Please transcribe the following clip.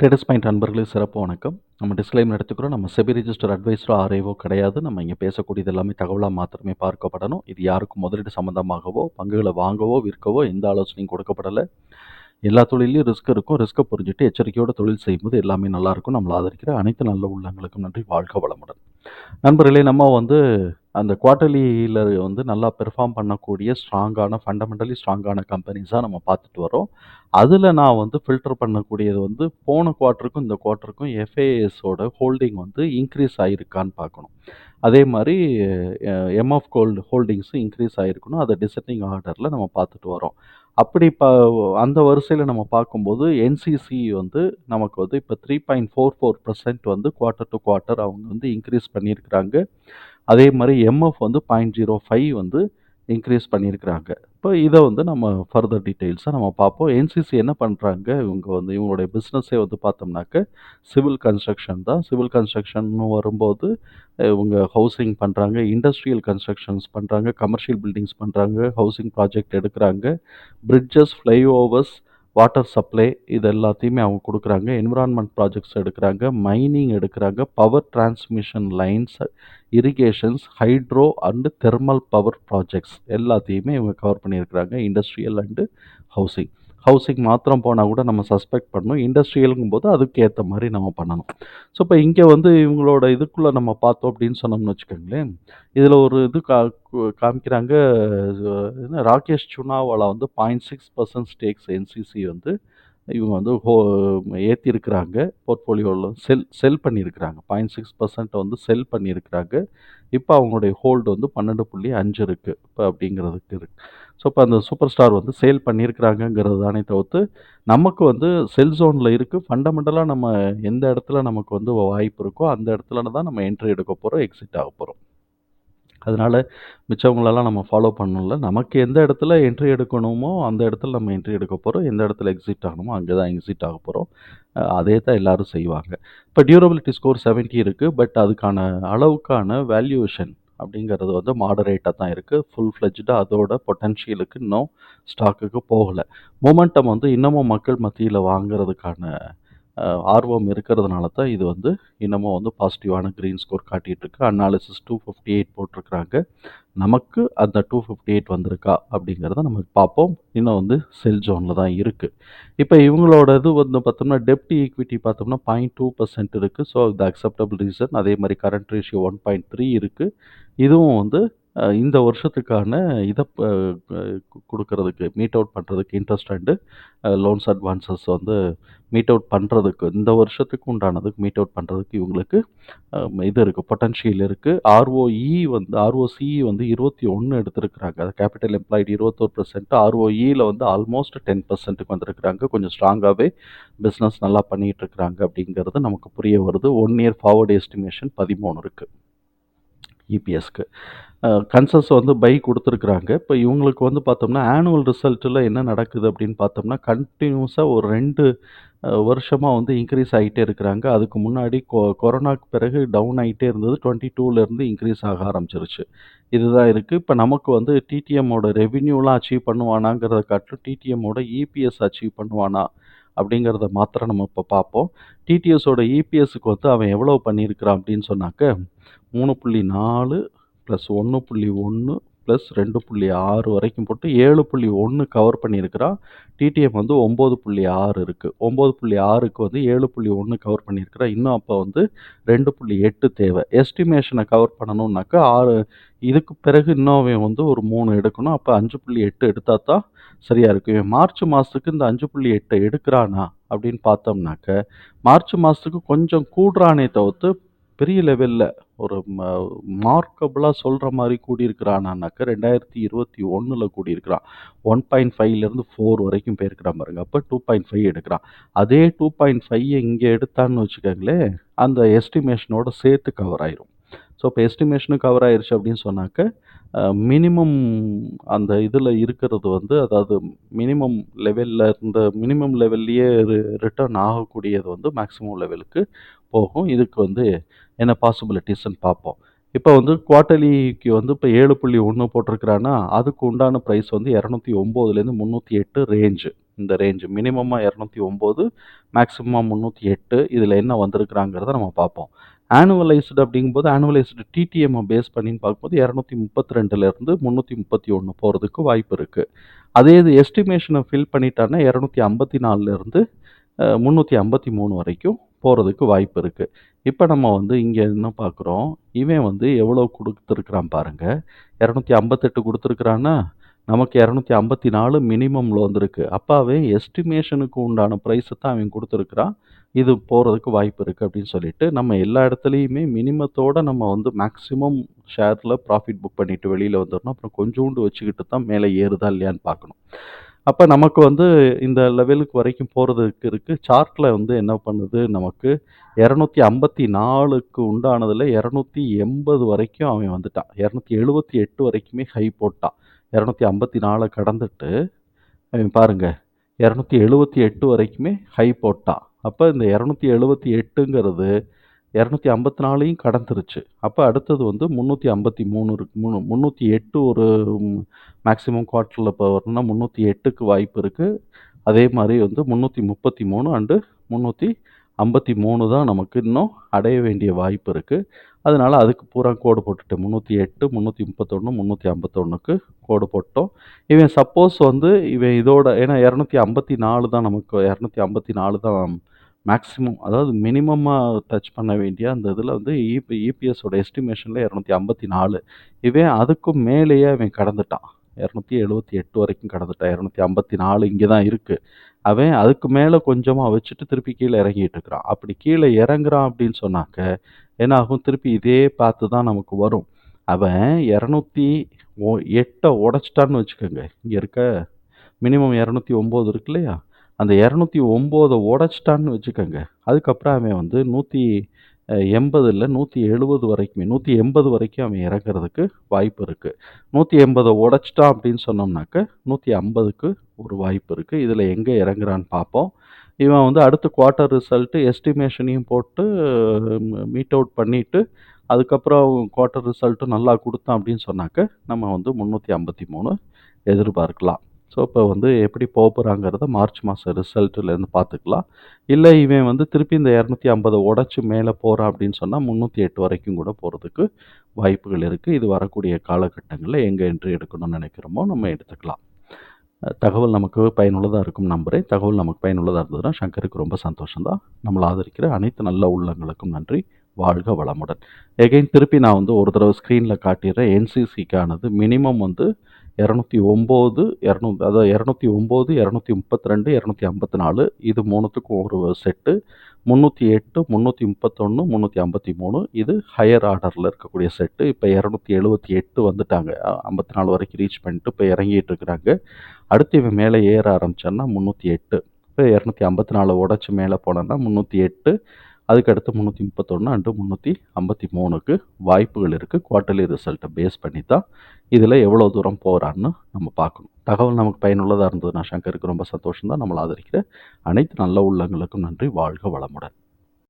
Traders point அன்பர்களுக்கு சிறப்பு வணக்கம். நம்ம டிஸ்க்ளைம் எடுத்துக்கிறோம். நம்ம செபி ரிஜிஸ்டர் அட்வைஸரோ ஆர்ஐவோ கிடையாது. நம்ம இங்கே பேசக்கூடியது எல்லாமே தகவலாக மாத்திரமே பார்க்கப்படணும். இது யாருக்கும் முதலீடு சம்மந்தமாகவோ பங்குகளை வாங்கவோ விற்கவோ எந்த ஆலோசனையும் கொடுக்கப்படலை. எல்லா தொழிலையும் ரிஸ்க் இருக்கும். ரிஸ்க்கை புரிஞ்சுட்டு எச்சரிக்கையோட தொழில் செய்யும்போது எல்லாமே நல்லாயிருக்கும் நம்மளை ஆதரிக்கிற அனைத்து நல்ல உள்ளங்களுக்கும் நன்றி. வாழ்க வளமுடன். நண்பர்களே நம்ம வந்து அந்த குவார்ட்டர்லியில் வந்து நல்லா பெர்ஃபார்ம் பண்ணக்கூடிய ஸ்ட்ராங்கான ஃபண்டமெண்டலி ஸ்ட்ராங்கான கம்பெனிஸாக நம்ம பார்த்துட்டு வரோம் அதில் நான் வந்து ஃபில்டர் பண்ணக்கூடியது வந்து போன குவார்ட்டருக்கும் இந்த குவார்ட்டருக்கும் எஃப்ஏஎஸோட ஹோல்டிங் வந்து இன்க்ரீஸ் ஆகிருக்கான்னு பார்க்கணும். அதே மாதிரி எம்எஃப் கோல்டு ஹோல்டிங்ஸும் இன்க்ரீஸ் ஆகிருக்கணும் அதை டிசெண்டிங் ஆர்டரில் நம்ம பார்த்துட்டு வரோம் அப்படி ப அந்த வரிசையில் நம்ம பார்க்கும்போது என்சிசி வந்து நமக்கு வந்து இப்போ three point four four percent வந்து குவார்ட்டர் டு குவார்ட்டர் அவங்க வந்து இன்க்ரீஸ் பண்ணியிருக்கிறாங்க. அதே மாதிரி எம்எஃப் வந்து பாயிண்ட் ஜீரோ ஃபைவ் வந்து இன்க்ரீஸ் பண்ணியிருக்கிறாங்க. இப்போ இதை வந்து நம்ம ஃபர்தர் டீட்டெயில்ஸாக நம்ம பார்ப்போம். என்சிசி என்ன பண்ணுறாங்க இவங்க வந்து இவங்களுடைய பிஸ்னஸே வந்து பார்த்தோம்னாக்க சிவில் கன்ஸ்ட்ரக்ஷன் தான். சிவில் கன்ஸ்ட்ரக்ஷன் வரும்போது இவங்க ஹவுசிங் பண்ணுறாங்க இண்டஸ்ட்ரியல் கன்ஸ்ட்ரக்ஷன்ஸ் பண்ணுறாங்க கமர்ஷியல் பில்டிங்ஸ் பண்ணுறாங்க ஹவுசிங் ப்ராஜெக்ட் எடுக்கிறாங்க பிரிட்ஜஸ் ஃப்ளைஓவர்ஸ் வாட்டர் சப்ளை இது எல்லாத்தையுமே அவங்க கொடுக்குறாங்க. என்விரான்மெண்ட் ப்ராஜெக்ட்ஸ் எடுக்கிறாங்க. மைனிங் எடுக்கிறாங்க. Power transmission lines irrigations hydro and thermal power projects எல்லாத்தையுமே இவங்க கவர் பண்ணியிருக்கிறாங்க. இண்டஸ்ட்ரியல் அண்டு ஹவுசிங் ஹவுசிங் மாத்திரம் போனால் கூட நம்ம சஸ்பெக்ட் பண்ணணும். இண்டஸ்ட்ரியலுங்கும் போது அதுக்கு ஏற்ற மாதிரி நம்ம பண்ணணும். ஸோ இப்போ இங்கே வந்து இவங்களோட இதுக்குள்ளே நம்ம பார்த்தோம் அப்படின்னு சொன்னோம்னு வச்சுக்கோங்களேன். இதில் ஒரு இது கா காமிக்கிறாங்க என்ன ராகேஷ் சுனாவாலா வந்து point six percent stakes NCC வந்து இவங்க வந்து ஹோ ஏற்றிருக்கிறாங்க போர்ட்ஃபோலியோவில் செல் செல் பண்ணியிருக்கிறாங்க பாயிண்ட் சிக்ஸ் பர்சன்ட்டை வந்து செல் பண்ணியிருக்கிறாங்க இப்போ அவங்களுடைய ஹோல்டு வந்து பன்னெண்டு புள்ளி அஞ்சு இருக்குது இப்போ அப்படிங்கிறதுக்கு இருக்குது ஸோ இப்போ அந்த சூப்பர் ஸ்டார் வந்து சேல் பண்ணியிருக்கிறாங்கங்கிறது தானே தவிர்த்து நமக்கு வந்து செல் ஜோனில் இருக்குது ஃபண்டமெண்டலாக நம்ம எந்த இடத்துல நமக்கு வந்து வாய்ப்பு இருக்கோ அந்த இடத்துல தான் நம்ம என்ட்ரி எடுக்க போகிறோம் எக்ஸிட் ஆக போகிறோம் அதனால் மிச்சவங்களெல்லாம் நம்ம ஃபாலோ பண்ணணும்ல. நமக்கு எந்த இடத்துல என்ட்ரி எடுக்கணுமோ அந்த இடத்துல நம்ம என்ட்ரி எடுக்க போகிறோம் எந்த இடத்துல எக்ஸிட் ஆகணுமோ அங்கே தான் எக்ஸிட் ஆக போகிறோம் அதே தான் எல்லோரும் செய்வாங்க. இப்போ டியூரபிலிட்டி ஸ்கோர் செவன்ட்டி இருக்குது பட் அதுக்கான அளவுக்கான வேல்யூவேஷன் அப்படிங்கிறது வந்து மாடரேட்டாக தான் இருக்குது ஃபுல் ஃப்ளெஜ்டாக அதோட பொட்டன்ஷியலுக்கு இன்னும் ஸ்டாக்குக்கு போகலை. மொமெண்டம் வந்து இன்னமும் மக்கள் மத்தியில் வாங்குறதுக்கான ஆர்வம் இருக்கிறதுனால தான் இது வந்து இன்னமும் வந்து பாசிட்டிவான க்ரீன் ஸ்கோர் காட்டிகிட்ருக்கு அனாலிசிஸ் டூ ஃபிஃப்டி எயிட் போட்டிருக்கிறாங்க. நமக்கு அந்த டூ ஃபிஃப்டி எயிட் வந்திருக்கா அப்படிங்கிறத நம்ம பார்ப்போம். இன்னும் வந்து செல் ஜோனில் தான் இருக்குது இப்போ இவங்களோட இது வந்து பார்த்தோம்னா டெப்டி ஈக்விட்டி பார்த்தோம்னா பாயிண்ட் டூ பர்சன்ட் இருக்குது ஸோ இது அக்செப்டபிள் ரீசன் அதே மாதிரி current ratio one point three இருக்குது இதுவும் வந்து இந்த வருஷத்துக்கான இதை கொடுக்கறதுக்கு மீட் அவுட் பண்ணுறதுக்கு இன்ட்ரெஸ்ட் அண்டு லோன்ஸ் அட்வான்சஸ் வந்து மீட் அவுட் பண்ணுறதுக்கு இந்த வருஷத்துக்கு உண்டானதுக்கு மீட் அவுட் பண்ணுறதுக்கு இவங்களுக்கு இது இருக்குது பொட்டன்ஷியல் இருக்குது ஆர்ஓஇ வந்து ஆர்ஓசிஇ வந்து இருபத்தி ஒன்று எடுத்திருக்கிறாங்க. அது கேபிட்டல் எம்ப்ளாய்டு இருபத்தோரு பர்சன்ட் ஆர்ஓஇயில் வந்து ஆல்மோஸ்ட் டென் பர்சன்ட்டுக்கு வந்திருக்கிறாங்க. கொஞ்சம் ஸ்ட்ராங்காகவே பிஸ்னஸ் நல்லா பண்ணிகிட்டு இருக்கிறாங்க அப்படிங்கிறது நமக்கு புரிய வருது. ஒன் இயர் ஃபார்வர்டு எஸ்டிமேஷன் பதிமூணு இருக்குது இபிஎஸ்க்கு கன்சஸ் வந்து பை கொடுத்துருக்குறாங்க. இப்போ இவங்களுக்கு வந்து பார்த்தோம்னா ஆனுவல் ரிசல்ட்டில் என்ன நடக்குது அப்படின்னு பார்த்தோம்னா கண்டினியூஸாக ஒரு ரெண்டு வருஷமாக வந்து இன்க்ரீஸ் ஆகிட்டே இருக்கிறாங்க. அதுக்கு முன்னாடி கொ கொரோனாக்கு பிறகு டவுன் ஆகிட்டே இருந்தது. டுவெண்ட்டி டூலேருந்து இன்க்ரீஸ் ஆக ஆரம்பிச்சிருச்சு. இதுதான் இருக்குது இப்போ நமக்கு வந்து டிடிஎம்மோட ரெவின்யூலாம் அச்சீவ் பண்ணுவானாங்கிறத காட்டிலும் டிடிஎம்மோட இபிஎஸ் அச்சீவ் பண்ணுவானா? அப்படிங்கிறத மாத்திரம் நம்ம இப்போ பார்ப்போம். டிடிஎஸோட இபிஎஸ்க்கு வந்து அவன் எவ்வளோ பண்ணியிருக்கிறான் அப்படின்னு சொன்னாக்க மூணு புள்ளி நாலு ப்ளஸ் ஒன்று புள்ளி ஒன்று ப்ளஸ் ரெண்டு புள்ளி ஆறு வரைக்கும் போட்டு ஏழு புள்ளி ஒன்று கவர் பண்ணியிருக்கிறான் டிடிஎம் வந்து ஒம்பது புள்ளி ஆறு இருக்குது ஒம்பது புள்ளி ஆறுக்கு வந்து ஏழு புள்ளி ஒன்று கவர் பண்ணியிருக்கிறா. இன்னும் அப்போ வந்து ரெண்டு புள்ளி எட்டு தேவை. எஸ்டிமேஷனை கவர் பண்ணணுன்னாக்கா ஆறு இதுக்கு பிறகு இன்னும் வந்து ஒரு மூணு எடுக்கணும். அப்போ அஞ்சு புள்ளி எட்டு எடுத்தால் தான் சரியாக இருக்கும். மார்ச் மாதத்துக்கு இந்த அஞ்சு புள்ளி எட்டை எடுக்கிறானா அப்படின்னு பார்த்தோம்னாக்க மார்ச் மாதத்துக்கு கொஞ்சம் கூடுறானே தவிர்த்து பெரிய லெவலில் ஒரு மார்க்கபுளாக சொல்கிற மாதிரி கூடியிருக்கிறானாக்க ரெண்டாயிரத்தி இருபத்தி ஒன்றில் கூடியிருக்கிறான். ஒன் பாயிண்ட் ஃபைவ்லேருந்து ஃபோர் வரைக்கும் போயிருக்கிறான் பாருங்க. அப்போ டூ பாயிண்ட் ஃபைவ் எடுக்கிறான். அதே டூ பாயிண்ட் ஃபைவ் இங்கே எடுத்தான்னு வச்சுக்கோங்களேன் அந்த எஸ்டிமேஷனோட சேர்த்து கவர் ஆயிரும். ஸோ இப்போ எஸ்டிமேஷனு கவர் ஆயிடுச்சு அப்படின்னு சொன்னாக்க மினிமம் அந்த இதில் இருக்கிறது வந்து அதாவது மினிமம் லெவலில் இருந்த மினிமம் லெவல்லையே ரிட்டர்ன் ஆகக்கூடியது வந்து மேக்ஸிமம் லெவலுக்கு போகும். இதுக்கு வந்து என்ன பாசிபிலிட்டிஸ்ன்னு பார்ப்போம். இப்போ வந்து குவார்ட்டர்லிக்கு வந்து இப்போ ஏழு புள்ளி ஒன்று போட்டிருக்கிறான்னா அதுக்கு உண்டான ப்ரைஸ் வந்து இரநூத்தி ஒம்போதுலேருந்து முந்நூற்றி எட்டு ரேஞ்சு இந்த ரேஞ்சு மினிமமாக இரநூத்தி ஒம்பது மேக்ஸிமம் முந்நூற்றி எட்டு. இதில் என்ன வந்திருக்கிறாங்கிறத நம்ம பார்ப்போம். ஆனுவலைஸ்டு அப்படிங்கும்போது ஆனுவலைஸ்டு டிடிஎம்மை பேஸ் பண்ணின்னு பார்க்கும்போது இரநூத்தி முப்பத்தி ரெண்டுலேருந்து முந்நூற்றி முப்பத்தி ஒன்று போகிறதுக்கு வாய்ப்பு இருக்குது அதே இது எஸ்டிமேஷனை ஃபில் பண்ணிட்டான்னா இரநூத்தி ஐம்பத்தி நாலுலேருந்து முந்நூற்றி ஐம்பத்தி மூணு வரைக்கும் போகிறதுக்கு வாய்ப்பு இருக்குது இப்போ நம்ம வந்து இங்கே என்ன பார்க்குறோம் இவன் வந்து எவ்வளோ கொடுத்துருக்குறான் பாருங்கள் இரநூத்தி ஐம்பத்தெட்டு கொடுத்துருக்குறான்னா நமக்கு இரநூத்தி ஐம்பத்தி நாலு மினிமமில் வந்திருக்கு. அப்பாவே எஸ்டிமேஷனுக்கு உண்டான ப்ரைஸை தான் அவன் கொடுத்துருக்குறான். இது போகிறதுக்கு வாய்ப்பு இருக்குது அப்படின்னு சொல்லிட்டு நம்ம எல்லா இடத்துலையுமே மினிமத்தோடு நம்ம வந்து மேக்ஸிமம் ஷேரில் ப்ராஃபிட் புக் பண்ணிவிட்டு வெளியில் வந்துடணும் அப்புறம் கொஞ்சோண்டு வச்சுக்கிட்டு தான் மேலே ஏறுதா இல்லையான்னு பார்க்கணும். அப்போ நமக்கு வந்து இந்த லெவலுக்கு வரைக்கும் போகிறதுக்கு இருக்குது சார்ட்டில் வந்து என்ன பண்ணுது? நமக்கு இரநூத்தி ஐம்பத்தி நாலுக்கு உண்டானதில் இரநூத்தி எண்பது வரைக்கும் அவன் வந்துட்டான். இரநூத்தி எழுபத்தி எட்டு வரைக்குமே ஹை போட்டான். இரநூத்தி ஐம்பத்தி நாலை கடந்துட்டு அவன் பாருங்கள் இரநூத்தி எழுபத்தி எட்டு வரைக்குமே ஹை போட்டான். அப்போ இந்த இரநூத்தி எழுபத்தி எட்டுங்கிறது இரநூத்தி ஐம்பத்தி நாலையும் கடந்துருச்சு. அப்போ அடுத்தது வந்து முந்நூற்றி ஐம்பத்தி மூணு இருக்கு. மூணு முந்நூற்றி எட்டு ஒரு மேக்ஸிமம் குவார்ட்டரில் இப்போ வரணும்னா முந்நூற்றி எட்டுக்கு வாய்ப்பு இருக்குது அதே மாதிரி வந்து முந்நூற்றி முப்பத்தி மூணு அண்டு முந்நூற்றி ஐம்பத்தி மூணு தான் நமக்கு இன்னும் அடைய வேண்டிய வாய்ப்பு இருக்குது அதனால் அதுக்கு பூரா கோடு போட்டுட்டேன் முந்நூற்றி எட்டு முந்நூற்றி முப்பத்தொன்று முந்நூற்றி ஐம்பத்தொன்றுக்கு கோடு போட்டோம். இவன் சப்போஸ் வந்து இவன் இதோட ஏன்னா இரநூத்தி ஐம்பத்தி நாலு தான் நமக்கு இரநூத்தி ஐம்பத்தி நாலு தான் மேக்ஸிமம் அதாவது மினிமமாக டச் பண்ண வேண்டிய அந்த இதில் வந்து இபி இபிஎஸோட எஸ்டிமேஷனில் இரநூத்தி ஐம்பத்தி நாலு. இவன் அதுக்கும் மேலேயே அவன் கடந்துட்டான். இரநூத்தி எழுபத்தி எட்டு வரைக்கும் கடந்துட்டான். இரநூத்தி ஐம்பத்தி நாலு இங்கே தான் இருக்குது அவன் அதுக்கு மேலே கொஞ்சமாக வச்சுட்டு திருப்பி கீழே இறங்கிட்டு இருக்கிறான். அப்படி கீழே இறங்குறான் அப்படின்னு சொன்னாக்க என்ன ஆகும் திருப்பி இதே பார்த்து தான் நமக்கு வரும். அவன் இரநூத்தி ஓ எட்டை உடச்சிட்டான்னு வச்சுக்கோங்க. இங்கே இருக்க மினிமம் இரநூத்தி ஒம்பது இருக்கு இல்லையா? அந்த இரநூத்தி ஒம்போதை உடச்சிட்டான்னு வச்சுக்கோங்க. அதுக்கப்புறம் அவன் வந்து நூற்றி எண்பதில் நூற்றி எழுபது வரைக்குமே நூற்றி எண்பது வரைக்கும் அவன் இறங்குறதுக்கு வாய்ப்பு இருக்குது நூற்றி எண்பதை உடச்சிட்டான் அப்படின்னு சொன்னோம்னாக்க நூற்றி ஐம்பதுக்கு ஒரு வாய்ப்பு இருக்குது இதில் எங்கே இறங்குறான்னு பார்ப்போம். இவன் வந்து அடுத்த குவார்ட்டர் ரிசல்ட்டு எஸ்டிமேஷனையும் போட்டு மீட் அவுட் பண்ணிவிட்டு அதுக்கப்புறம் குவார்ட்டர் ரிசல்ட்டும் நல்லா கொடுத்தான் அப்படின்னு சொன்னாக்க நம்ம வந்து முந்நூற்றி ஐம்பத்தி மூணு எதிர்பார்க்கலாம். ஸோ இப்போ வந்து எப்படி போக போகிறாங்கிறத மார்ச் மாதம் ரிசல்ட்டுலேருந்து பார்த்துக்கலாம் இல்லை இவன் வந்து திருப்பி இந்த இரநூத்தி ஐம்பதை உடச்சி மேலே போகிறான் அப்படின்னு சொன்னால் முந்நூற்றி எட்டு வரைக்கும் கூட போகிறதுக்கு வாய்ப்புகள் இருக்குது இது வரக்கூடிய காலகட்டங்களில் எங்கே என்ட்ரி எடுக்கணும்னு நினைக்கிறோமோ நம்ம எடுத்துக்கலாம். தகவல் நமக்கு பயனுள்ளதாக இருக்கும் நம்புகிறேன் தகவல் நமக்கு பயனுள்ளதாக இருந்ததுன்னா சங்கருக்கு ரொம்ப சந்தோஷம்தான். நம்மளை ஆதரிக்கிற அனைத்து நல்ல உள்ளங்களுக்கும் நன்றி. வாழ்க வளமுடன். எகைன் திருப்பி நான் வந்து ஒரு தடவை ஸ்க்ரீனில் காட்டிடுறேன். என்சிசிக்கானது மினிமம் வந்து இரநூத்தி ஒம்பது இரநூத்தி அதாவது இரநூத்தி ஒம்பது இரநூத்தி முப்பத்தி ரெண்டு இரநூத்தி ஐம்பத்தி நாலு இது மூணுத்துக்கும் ஒரு செட்டு. முந்நூற்றி எட்டு முந்நூற்றி முப்பத்தொன்று முந்நூற்றி ஐம்பத்தி மூணு இது ஹையர் ஆர்டரில் இருக்கக்கூடிய செட்டு. இப்போ இரநூத்தி எழுபத்தி எட்டு வந்துட்டாங்க. ஐம்பத்தி நாலு வரைக்கும் ரீச் பண்ணிட்டு இப்போ இறங்கிட்டு இருக்கிறாங்க அடுத்து இவன் மேலே ஏற ஆரம்பிச்சோன்னா முந்நூற்றி எட்டு. இப்போ இரநூத்தி ஐம்பத்தி நாலு உடச்சி மேலே போனோன்னா முந்நூற்றி எட்டு. அதுக்கடுத்து முந்நூற்றி முப்பத்தொன்று அண்டு முந்நூற்றி ஐம்பத்தி மூணுக்கு வாய்ப்புகள் இருக்குது குவார்ட்டர்லி ரிசல்ட்டை பேஸ் பண்ணி தான் இதில் எவ்வளோ தூரம் போகிறான்னு நம்ம பார்க்கணும். தகவல் நமக்கு பயனுள்ளதாக இருந்ததுன்னா சங்கருக்கு ரொம்ப சந்தோஷம் தான் நம்மளை ஆதரிக்கிற அனைத்து நல்ல உள்ளங்களுக்கும் நன்றி. வாழ்க வளமுடன்.